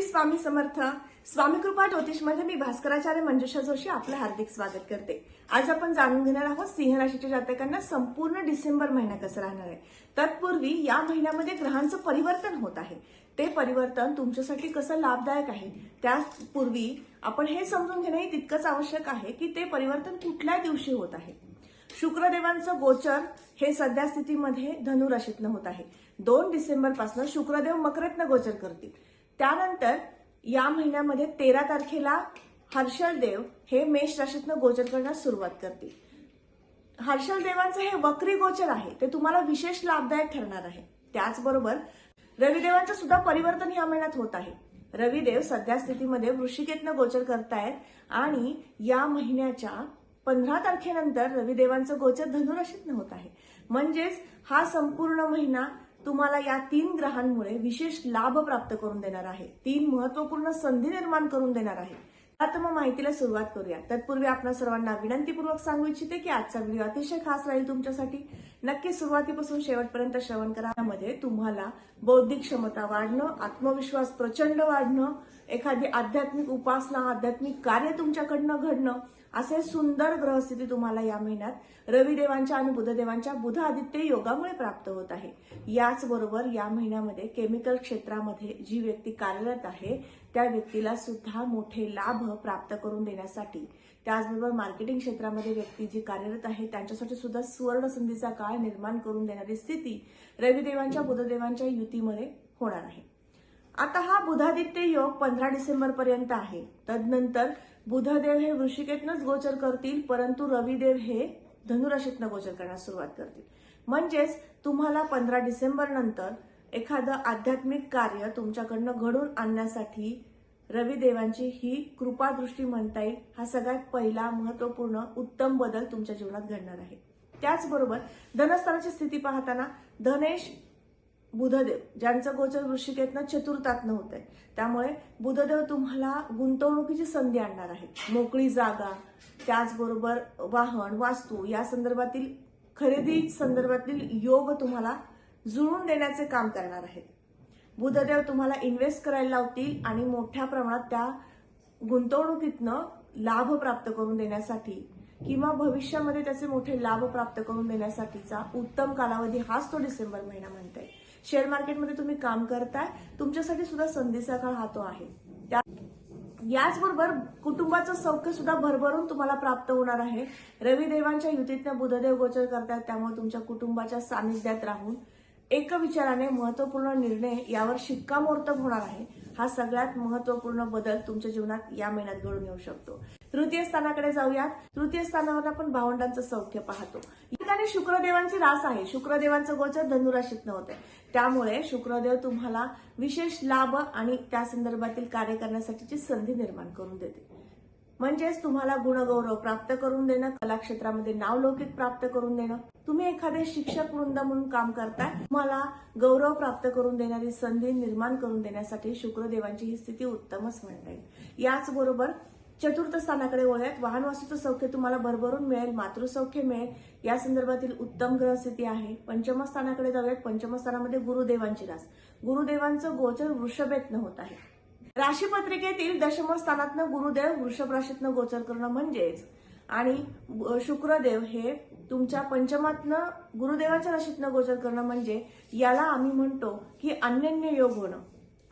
स्वामी समर्थ स्वामी कृपा ज्योतिषमध्ये मी भास्कराचार्य मंजुषा जोशी आपलं हार्दिक स्वागत करते. आज आपण जाणून घेणार आहोत सिंह राशीच्या जातकांना संपूर्ण डिसेंबर महिना कसं राहणार आहे. तत्पूर्वी या महिन्यामध्ये ग्रहांचं परिवर्तन होत आहे. ते परिवर्तन तुमच्यासाठी कसं लाभदायक आहे त्यापूर्वी आपण हे समजून घेणंही तितकंच आवश्यक आहे की ते परिवर्तन कुठल्या दिवशी होत आहे. शुक्रदेवांचं गोचर हे सध्या स्थितीमध्ये धनुराशीतनं होत आहे. दोन डिसेंबरपासून शुक्रदेव मकरत्न गोचर करतील. त्यानंतर या महिन्यामध्ये तेरा तारखेला हर्षल देव हे मेष राशीतनं गोचर करण्यास सुरुवात करतील. हर्षल देवांचं हे वक्री गोचर आहे ते तुम्हाला विशेष लाभदायक ठरणार आहे. त्याचबरोबर रविदेवांचं सुद्धा परिवर्तन या महिन्यात होत आहे. रविदेव सध्या स्थितीमध्ये वृश्चिकेतनं गोचर करतायत आणि या महिन्याच्या पंधरा तारखेनंतर रविदेवांचं गोचर धनुराशीतनं होत आहे. म्हणजेच हा संपूर्ण महिना तुम्हाला या तीन ग्रहांमुळे विशेष लाभ प्राप्त करून देणार आहे. तीन महत्त्वपूर्ण संधी निर्माण करून देणार आहे. आता मग माहितीला सुरुवात करूया. तत्पूर्वी आपण सर्वांना विनंतीपूर्वक सांगू इच्छिते की आजचा व्हिडिओ अतिशय खास राहील तुमच्यासाठी. नक्की सुरुवातीपासून शेवटपर्यंत श्रवण करण्यामध्ये तुम्हाला बौद्धिक क्षमता वाढणं आत्मविश्वास प्रचंड वाढणं एखादी आध्यात्मिक उपासना आध्यात्मिक कार्य तुमच्याकडनं घडणं असे सुंदर ग्रहस्थिती तुम्हाला या महिन्यात रविदेवांच्या आणि बुधदेवांच्या बुध आदित्य योगामुळे प्राप्त होत आहे. याचबरोबर या महिन्यामध्ये केमिकल क्षेत्रामध्ये जी व्यक्ती कार्यरत आहे त्या व्यक्तीला सुद्धा मोठे लाभ प्राप्त करून देण्यासाठी त्याचबरोबर मार्केटिंग क्षेत्रामध्ये व्यक्ती जी कार्यरत आहे त्यांच्यासाठी सुद्धा सुवर्ण संधीचा काळ निर्माण करून देणारी स्थिती रविदेवांच्या बुधदेवांच्या युतीमध्ये होणार आहे. आता हा बुधादित्य योग पंधरा डिसेंबर पर्यंत आहे. तदनंतर बुधदेव हे वृषिकेतनच गोचर करतील परंतु रविदेव हे धनुराशीतनं गोचर करण्यास सुरुवात करतील. म्हणजेच तुम्हाला पंधरा डिसेंबर नंतर एखादं आध्यात्मिक कार्य तुमच्याकडनं घडून आणण्यासाठी रविदेवांची ही कृपादृष्टी म्हणता येईल. हा सगळ्यात पहिला महत्त्वपूर्ण उत्तम बदल तुमच्या जीवनात घडणार आहे. त्याचबरोबर धनस्थानाची स्थिती पाहताना धनेश बुधदेव ज्यांचं गोचर वृश्चिकेतनं चतुर्थातनं होत आहे त्यामुळे बुधदेव तुम्हाला गुंतवणुकीची संधी आणणार आहे मोकळी जागा त्याचबरोबर वाहन वास्तू या संदर्भातील खरेदी संदर्भातील योग तुम्हाला जुळून देण्याचे काम करणार आहेत. बुधदेव तुम्हाला इन्व्हेस्ट करायला लावतील आणि मोठ्या प्रमाणात त्या गुंतवणुकीतनं लाभ प्राप्त करून देण्यासाठी किंवा भविष्यामध्ये त्याचे मोठे लाभ प्राप्त करून देण्यासाठीचा उत्तम कालावधी हाच तो डिसेंबर महिना म्हणताय. शेअर मार्केटमध्ये तुम्ही काम करताय तुमच्यासाठी सुद्धा संधीचा काळ हा तो आहे. त्या याचबरोबर कुटुंबाचं सौख्य सुद्धा भरभरून तुम्हाला प्राप्त होणार आहे. रविदेवांच्या युतीतनं बुधदेव गोचर करतात त्यामुळे तुमच्या कुटुंबाच्या सानिध्यात राहून एक विचाराने महत्त्वपूर्ण निर्णय यावर शिक्कामोर्तब होणार आहे. हा सगळ्यात महत्त्वपूर्ण बदल तुमच्या जीवनात या महिन्यात घडून येऊ शकतो. तृतीय स्थानाकडे जाऊयात. तृतीय स्थानावर आपण भावंडांचं सौख्य पाहतो. ठिकाणी शुक्रदेवांची रास आहे. शुक्रदेवांचं गोचर धनुराशीतनं होत आहे त्यामुळे शुक्रदेव तुम्हाला विशेष लाभ आणि त्या संदर्भातील कार्य करण्यासाठीची संधी निर्माण करून देते. म्हणजेच तुम्हाला गुणगौरव प्राप्त करून देणं कला क्षेत्रामध्ये नावलौकिक प्राप्त करून देणं. तुम्ही एखादे शिक्षक वृंद म्हणून काम करताय तुम्हाला गौरव प्राप्त करून देणारी संधी निर्माण करून देण्यासाठी शुक्रदेवांची ही स्थिती उत्तमच म्हणता येईल. याचबरोबर चतुर्थ स्थानाकडे वळूयात. वाहन वास्तूचं सौख्य तुम्हाला भरभरून मिळेल मातृसौख्य मिळेल. या संदर्भातील उत्तम ग्रहस्थिती आहे. पंचम स्थानाकडे जाऊयात. पंचम स्थानामध्ये गुरुदेवांची रास. गुरुदेवांचं गोचर वृषभेतनं होत आहे. राशीपत्रिकेतील दशम स्थानातनं गुरुदेव वृषभ राशीतनं गोचर करणं म्हणजेच आणि शुक्रदेव हे तुमच्या पंचमातनं गुरुदेवाच्या राशीतनं गोचर करणं म्हणजे याला आम्ही म्हणतो की अन्यन्य योग होणं.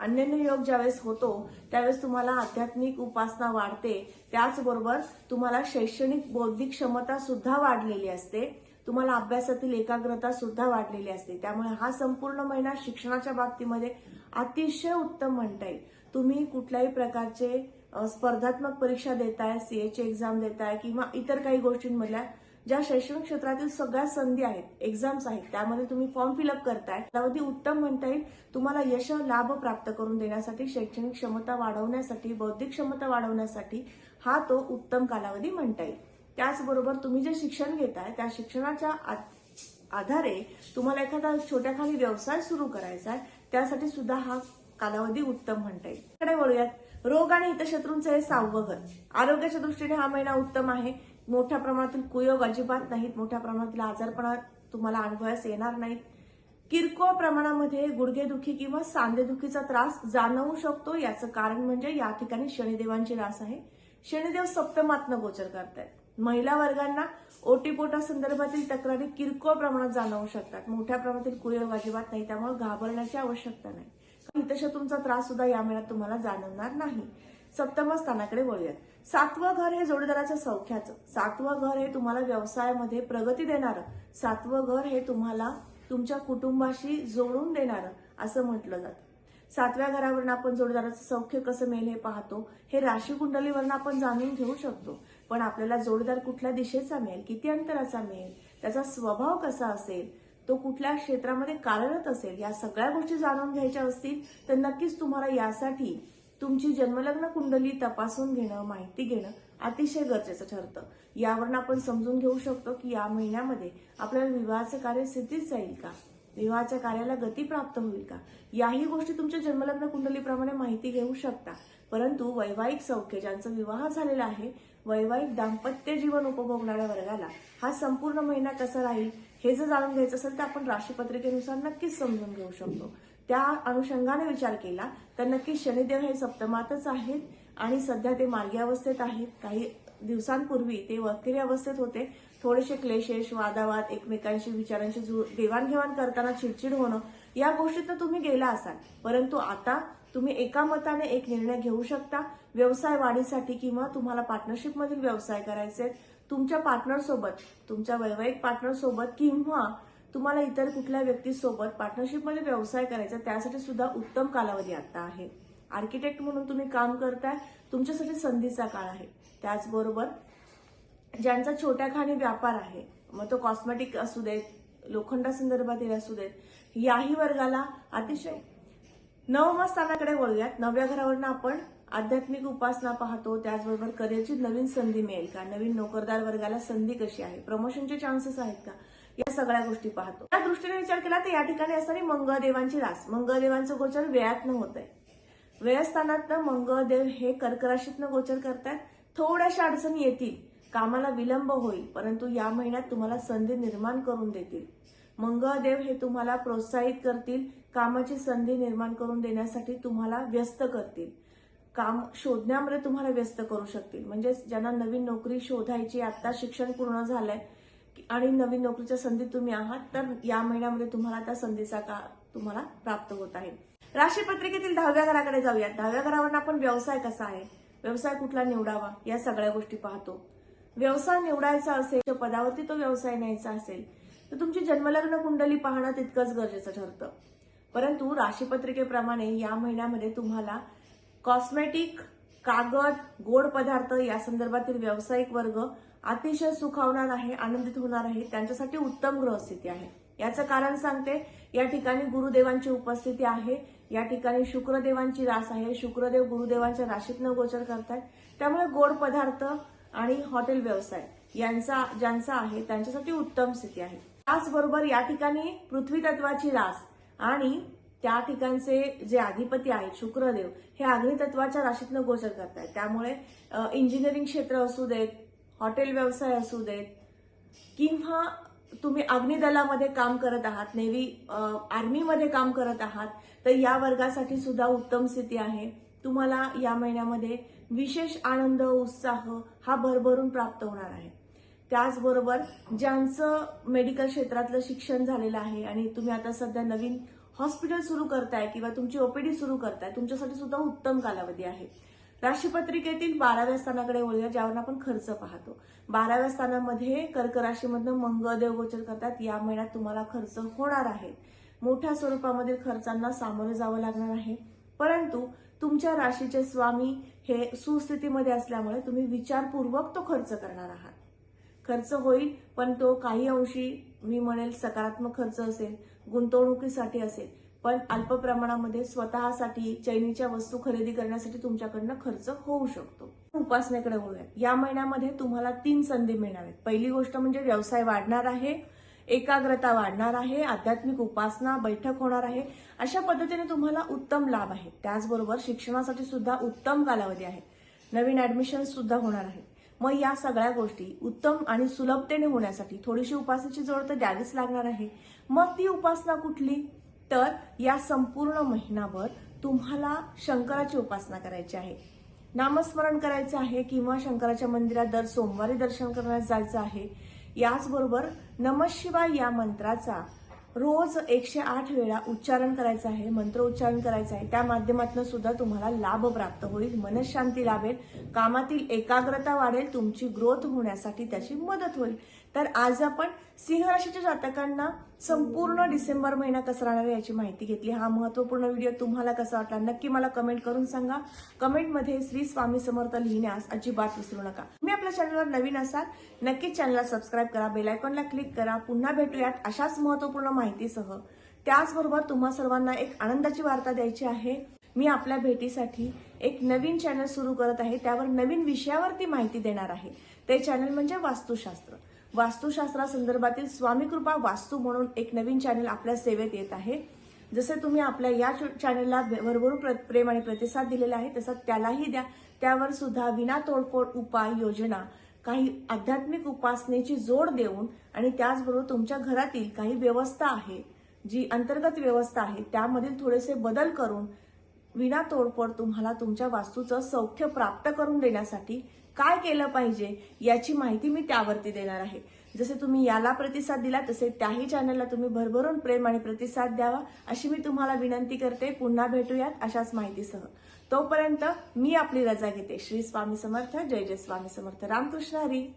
अन्यन्य योग ज्यावेळेस होतो त्यावेळेस तुम्हाला आध्यात्मिक उपासना वाढते. त्याचबरोबर तुम्हाला शैक्षणिक बौद्धिक क्षमता सुद्धा वाढलेली असते. तुम्हाला अभ्यासातील एकाग्रता सुद्धा वाढलेली असते. त्यामुळे हा संपूर्ण महिना शिक्षणाच्या बाबतीमध्ये अतिशय उत्तम म्हणता येईल. तुम्ही कुठल्याही प्रकारचे स्पर्धात्मक परीक्षा देताय सीएची एक्झाम देताय किंवा इतर काही गोष्टींमधल्या ज्या शैक्षणिक क्षेत्रातील सगळ्या संधी आहेत एक्झाम्स आहेत त्यामध्ये तुम्ही फॉर्म फिलअप करताय कालावधी उत्तम म्हणता येईल तुम्हाला यश लाभ प्राप्त करून देण्यासाठी शैक्षणिक क्षमता वाढवण्यासाठी बौद्धिक क्षमता वाढवण्यासाठी हा तो उत्तम कालावधी म्हणता येईल. त्याचबरोबर तुम्ही जे शिक्षण घेताय त्या शिक्षणाच्या आधारे तुम्हाला एखादा छोट्या खाली व्यवसाय सुरू करायचा आहे त्यासाठी सुद्धा हा कालावधी उत्तम म्हणता येईल. कडे वळूयात. रोग आणि हितशत्रूंचं हे सहावं घर. आरोग्याच्या दृष्टीने हा महिना उत्तम आहे. मोठ्या प्रमाणातील कुयोग अजिबात नाहीत. मोठ्या प्रमाणातील आजारपणा तुम्हाला अनुभवास येणार नाहीत. किरकोळ प्रमाणामध्ये गुडघेदुखी किंवा सांधेदुखीचा त्रास जाणवू शकतो. याचं कारण म्हणजे या ठिकाणी शनिदेवांची रास आहे. शनिदेव सप्तमातनं गोचर करतायत. महिला वर्गांना ओटीपोटा संदर्भातील तक्रारी किरकोळ प्रमाणात जाणवू शकतात. मोठ्या प्रमाणातील कुयोग अजिबात नाही त्यामुळे घाबरण्याची आवश्यकता नाही. हितशत्रूंचा त्रास सुद्धा या महिन्यात तुम्हाला जाणवणार नाही. सप्तम स्थानाकडे वळूयात. सातवं घर हे जोडीदाराचं सौख्याचं. सातवं घर हे तुम्हाला व्यवसायामध्ये प्रगती देणारं. सातवं घर हे तुम्हाला तुमच्या कुटुंबाशी जोडून देणारं असं म्हटलं जातं. सातव्या घरावरून आपण जोडीदाराचं सौख्य कसं मिळेल हे पाहतो हे राशी कुंडलीवरनं आपण जाणून घेऊ शकतो. पण आपल्याला जोडीदार कुठल्या दिशेचा मिळेल किती अंतराचा मिळेल त्याचा स्वभाव कसा असेल तो कुठल्या क्षेत्रामध्ये कार्यरत असेल या सगळ्या गोष्टी जाणून घ्यायच्या असतील तर नक्कीच तुम्हाला यासाठी तुमची जन्मलग्न कुंडली तपासून घेणं माहिती घेणं अतिशय गरजेचं ठरतं. यावरून आपण समजून घेऊ शकतो की या महिन्यामध्ये आपल्याला विवाहाचं कार्य स्थितीच जाईल का? विवाहाच्या कार्याला गती प्राप्त होईल का? याही गोष्टी तुमच्या जन्मलग्न कुंडलीप्रमाणे माहिती घेऊ शकता. परंतु वैवाहिक सौख्य ज्यांचा विवाह झालेला आहे वैवाहिक दाम्पत्य जीवन उपभोगणाऱ्या वर्गाला हा संपूर्ण महिना कसा राहील? हे जर जाणून घ्यायचं असेल तर आपण राशीपत्रिकेनुसार नक्कीच समजून घेऊ शकतो. त्या अनुषंगाने विचार केला तर नक्कीच शनिदेव हे सप्तमातच आहेत आणि सध्या ते मार्गी अवस्थेत आहेत. काही दिवसांपूर्वी ते वकिली अवस्थेत होते. थोडेसे क्लेशेश वादावाद एकमेकांशी विचारांशी देवाणघेवाण करताना चिडचिड होणं या गोष्टीतनं तुम्ही गेला असाल. परंतु आता तुम्ही एका मताने एक निर्णय घेऊ शकता. व्यवसाय वाढीसाठी किंवा तुम्हाला पार्टनरशिप मधील व्यवसाय करायचे आहेत. तुमच्या पार्टनरसोबत तुमच्या वैवाहिक पार्टनरसोबत किंवा तुम्हाला इतर कुठल्या व्यक्तीसोबत पार्टनरशिपमध्ये व्यवसाय करायचा त्यासाठी सुद्धा उत्तम कालावधी आता आहे. आर्किटेक्ट म्हणून तुम्ही काम करताय तुमच्यासाठी संधीचा काळ आहे. त्याचबरोबर ज्यांचा छोट्या खाणी व्यापार आहे मग तो कॉस्मेटिक असू देत लोखंडा संदर्भातील असू देत याही वर्गाला अतिशय नवमस्थानाकडे वळूयात. नव्या घरावरनं आपण आध्यात्मिक उपासना पाहतो त्याचबरोबर करिअरची नवीन संधी मिळेल का? नवीन नोकरदार वर्गाला संधी कशी आहे? प्रमोशनचे चान्सेस आहेत का? या सगळ्या गोष्टी पाहतो. या दृष्टीने विचार केला तर या ठिकाणी असणारी मंगळदेवांची रास मंगळदेवांचं गोचर वेळातनं होत आहे वेळस्थानातनं मंगळदेव हे कर्कराशीतनं गोचर करतात थोड्याशा अडचणी येतील. कामाला विलंब होईल परंतु या महिन्यात तुम्हाला संधी निर्माण करून देतील. मंगळदेव हे तुम्हाला प्रोत्साहित करतील कामाची संधी निर्माण करून देण्यासाठी तुम्हाला व्यस्त करतील. काम शोधण्यामध्ये तुम्हाला व्यस्त करू शकतील. म्हणजे ज्यांना नवीन नोकरी शोधायची आता शिक्षण पूर्ण झालंय आणि नवीन नोकरीच्या संधी तुम्ही आहात तर या महिन्यामध्ये तुम्हाला त्या संधीचा का तुम्हाला प्राप्त होत आहे. राशीपत्रिकेतील दहाव्या घराकडे जाऊया दहाव्या घरावर आपण व्यवसाय कसा आहे? व्यवसाय कुठला निवडावा? या सगळ्या गोष्टी पाहतो. व्यवसाय निवडायचा असेल तर पदावरती तो व्यवसाय न्यायचा असेल तर तुमची जन्मलग्न कुंडली पाहणं तितकंच गरजेचं ठरतं. परंतु राशीपत्रिकेप्रमाणे या महिन्यामध्ये तुम्हाला कॉस्मेटिक कागद गोड पदार्थ या संदर्भातील व्यावसायिक वर्ग अतिशय सुखावणार आहे आनंदित होणार आहे त्यांच्यासाठी उत्तम ग्रहस्थिती आहे. याचं कारण सांगते या ठिकाणी गुरुदेवांची उपस्थिती आहे या ठिकाणी शुक्रदेवांची रास आहे शुक्रदेव गुरुदेवांच्या राशीतनं गोचर करतात त्यामुळे गोड पदार्थ आणि हॉटेल व्यवसाय यांचा ज्यांचा आहे त्यांच्यासाठी उत्तम स्थिती आहे. त्याचबरोबर या ठिकाणी पृथ्वी तत्वाची रास आणि त्या ठिकाणचे जे अधिपती आहेत शुक्रदेव हे अग्नितत्वाच्या राशीतनं गोचर करतायत. त्यामुळे इंजिनिअरिंग क्षेत्र असू देत हॉटेल व्यवसाय असू देत किंवा तुम्ही अग्निदलामध्ये काम करत आहात नेव्ही आर्मीमध्ये काम करत आहात तर या वर्गासाठी सुद्धा उत्तम स्थिती आहे. तुम्हाला या महिन्यामध्ये विशेष आनंद उत्साह हा भरभरून प्राप्त होणार आहे. त्याचबरोबर ज्यांचं मेडिकल क्षेत्रातलं शिक्षण झालेलं आहे आणि तुम्ही आता सध्या नवीन हॉस्पिटल सुरू करताय किंवा तुमची ओपीडी सुरू करताय तुमच्यासाठी सुद्धा उत्तम कालावधी आहे. राशीपत्रिकेतील बाराव्या स्थानाकडे वळूया ज्यावर आपण खर्च पाहतो. बाराव्या स्थानामध्ये कर्क राशीमधनं मंगळदेव गोचर करतात. या महिन्यात तुम्हाला खर्च होणार आहे. मोठ्या स्वरूपामधील खर्चांना सामोरे जावं लागणार आहे. परंतु तुमच्या राशीचे स्वामी हे सुस्थितीमध्ये असल्यामुळे तुम्ही विचारपूर्वक तो खर्च करणार आहात. खर्च होईल पण तो काही अंशी मी म्हणेल सकारात्मक खर्च असेल. गुंतवणुकीसाठी असेल. पण अल्प प्रमाणामध्ये स्वतःसाठी चैनीच्या वस्तू खरेदी करण्यासाठी तुमच्याकडनं खर्च होऊ शकतो. उपासनेकडे वळूया या महिन्यामध्ये तुम्हाला तीन संधी मिळणार आहेत पहिली गोष्ट म्हणजे व्यवसाय वाढणार आहे एकाग्रता वाढणार आहे आध्यात्मिक उपासना बैठक होणार आहे. अशा पद्धतीने तुम्हाला उत्तम लाभ आहे. त्याचबरोबर शिक्षणासाठी सुद्धा उत्तम कालावधी आहे. नवीन ऍडमिशन सुद्धा होणार आहे. मग या सगळ्या गोष्टी उत्तम आणि सुलभतेने होण्यासाठी थोडीशी उपासनेची जोड तर द्यावीच लागणार आहे. मग ती उपासना कुठली? तर या संपूर्ण महिनाभर तुम्हाला शंकराची उपासना करायची आहे. नामस्मरण करायचं आहे किंवा शंकराच्या मंदिरात दर सोमवारी दर्शन करण्यास जायचं आहे. याचबरोबर नमशिवाय या मंत्राचा रोज एकशे आठ वेळा उच्चारण करायचं आहे मंत्र उच्चारण करायचं आहे. त्या माध्यमातून सुद्धा तुम्हाला लाभ प्राप्त होईल मनशांती लाभेल कामातील एकाग्रता वाढेल तुमची ग्रोथ होण्यासाठी त्याची मदत होईल. तर आज आपण सिंह राशीच्या जातकांना संपूर्ण डिसेंबर महिना कसा राहणार आहे याची माहिती घेतली. हा महत्त्वपूर्ण व्हिडिओ तुम्हाला कसा वाटला नक्की मला कमेंट करून सांगा. कमेंटमध्ये श्री स्वामी समर्थ लिहिण्यास अजिबात विसरू नका. मी आपल्या चॅनलवर नवीन असाल नक्कीच चॅनलला सबस्क्राईब करा बेलायकॉनला क्लिक करा. पुन्हा भेटूयात अशाच महत्त्वपूर्ण माहितीसह. त्याचबरोबर तुम्हा सर्वांना एक आनंदाची वार्ता द्यायची आहे. मी आपल्या भेटीसाठी एक नवीन चॅनल सुरू करत आहे. त्यावर नवीन विषयावरती माहिती देणार आहे. ते चॅनल म्हणजे वास्तुशास्त्र. वास्तुशास्त्रासंदर्भातील स्वामी कृपा वास्तू म्हणून एक नवीन चॅनल आपल्या सेवेत येत आहे. जसे तुम्ही आपल्या या चॅनलला भरभरून प्र- प्रेम आणि प्रतिसाद दिलेला आहे तसा त्यालाही द्या. त्यावर सुद्धा विना तोडफोड उपाय योजना काही आध्यात्मिक उपासनेची जोड देऊन आणि त्याचबरोबर तुमच्या घरातील काही व्यवस्था आहे जी अंतर्गत व्यवस्था आहे त्यामधील थोडेसे बदल करून विना तोडफोड तुम्हाला तुमच्या वास्तूचं सौख्य प्राप्त करून देण्यासाठी काय केलं पाहिजे याची माहिती मी त्यावरती देणार आहे. जसे तुम्ही याला प्रतिसाद दिला तसे त्याही चॅनलला तुम्ही भरभरून प्रेम आणि प्रतिसाद द्यावा अशी मी तुम्हाला विनंती करते. पुन्हा भेटूयात अशाच माहितीसह. तोपर्यंत मी आपली रजा घेते. श्री स्वामी समर्थ जय जय स्वामी समर्थ. रामकृष्ण हरी.